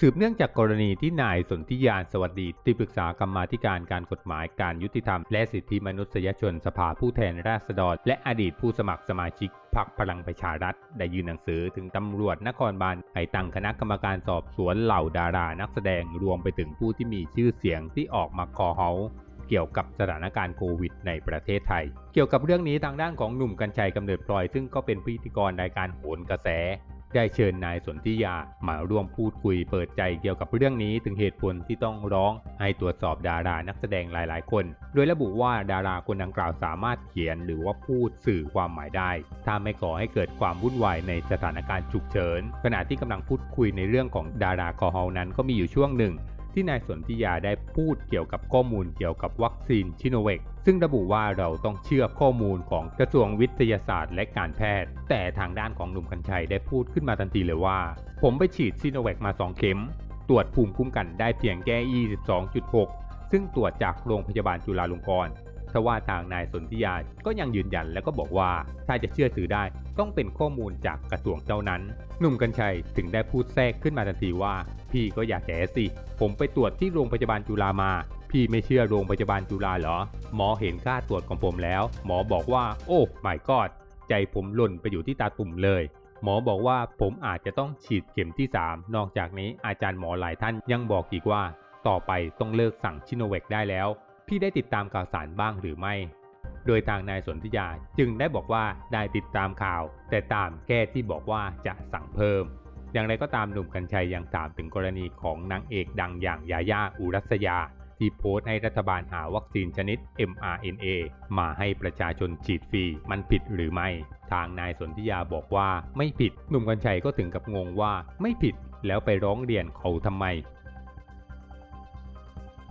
สืบเนื่องจากกรณีที่นายสนธิยานสวัสดีที่ปรึกษากรรมาธิการการกฎหมายการยุติธรรม และสิทธิมนุษยชนสภาผู้แทนราษฎร และอดีตผู้สมัครสมาชิกพรรคพลังประชารัฐ ได้ยื่นหนังสือถึงตำรวจนครบาลให้ตั้งคณะกรรมการสอบสวนเหล่าดารานักแสดงรวมไปถึงผู้ที่มีชื่อเสียงที่ออกมาคอเฮาเกี่ยวกับสถานการณ์โควิดในประเทศไทย เกี่ยวกับเรื่องนี้ทางด้านของหนุ่มกัญชัยกำเนิดพลอย ซึ่งก็เป็นพิธีกรรายการโหนกระแส ได้เชิญนายสนธิยามาร่วมพูดคุยเปิดใจเกี่ยวกับเรื่องนี้ถึงเหตุผลที่ต้องร้องให้ตรวจสอบดารานักแสดงหลาย ๆ คน โดยระบุว่าดาราคนดังกล่าวสามารถเขียนหรือว่าพูดสื่อความหมายได้ ถ้าไม่ก่อให้เกิดความวุ่นวายในสถานการณ์ฉุกเฉิน ขณะที่กำลังพูดคุยในเรื่องของดาราคอฮอลนั้นก็มีอยู่ช่วงหนึ่ง ที่นายสนธิยาได้พูดเกี่ยวกับข้อมูลเกี่ยวกับวัคซีนชิโนเวกซึ่งระบุว่าเราต้องเชื่อข้อมูลของกระทรวงวิทยาศาสตร์และการแพทย์ แต่ทางด้านของหนุ่มกัญชัยได้พูดขึ้นมาทันทีเลยว่า ผมไปฉีดชิโนเวกมา 2 เข็ม ตรวจภูมิคุ้มกันได้เพียงแค่22.6 ซึ่งตรวจจากโรงพยาบาลจุฬาลงกรณ์ ทว่าทางนายสนธิยาก็ยังยืนยันและก็บอกว่าถ้าจะเชื่อถือได้ต้องเป็นข้อมูลจากกระทรวงเจ้านั้น หนุ่มกัญชัยถึงได้พูดแทรกขึ้นมาทันทีว่า พี่ก็อย่าแฉสิ ผมไปตรวจที่โรงพยาบาลจุฬามา พี่ไม่เชื่อโรงพยาบาลจุฬาเหรอ หมอเห็นค่าตรวจของผมแล้ว หมอบอกว่า โอ้ไม่กอดใจผมหล่นไปอยู่ที่ตาตุ่มเลย หมอบอกว่าผมอาจจะต้องฉีดเข็มที่ 3 นอกจากนี้อาจารย์หมอหลายท่านยังบอกอีกว่า ต่อไปต้องเลิกสั่งชิโนเวกได้แล้ว พี่ได้ติดตามข่าวสารบ้างหรือไม่ โดยทางนายสนธิยาจึงได้บอกว่าได้ติดตามข่าว แต่ตามแก้ที่บอกว่าจะสั่งเพิ่ม อย่างไรก็ตามหนุ่มกัญชัยยังถามถึงกรณีของนางเอกดังอย่างยาย่าอุรัสยา ที่โพสต์ให้รัฐบาลหาวัคซีนชนิด mRNA มาให้ประชาชนฉีดฟรีมันผิดหรือไม่ ทางนายสนธิยาบอกว่าไม่ผิดหนุ่มกัญชัยก็ถึงกับงงว่าไม่ผิดแล้วไปร้องเรียนเขาทำไม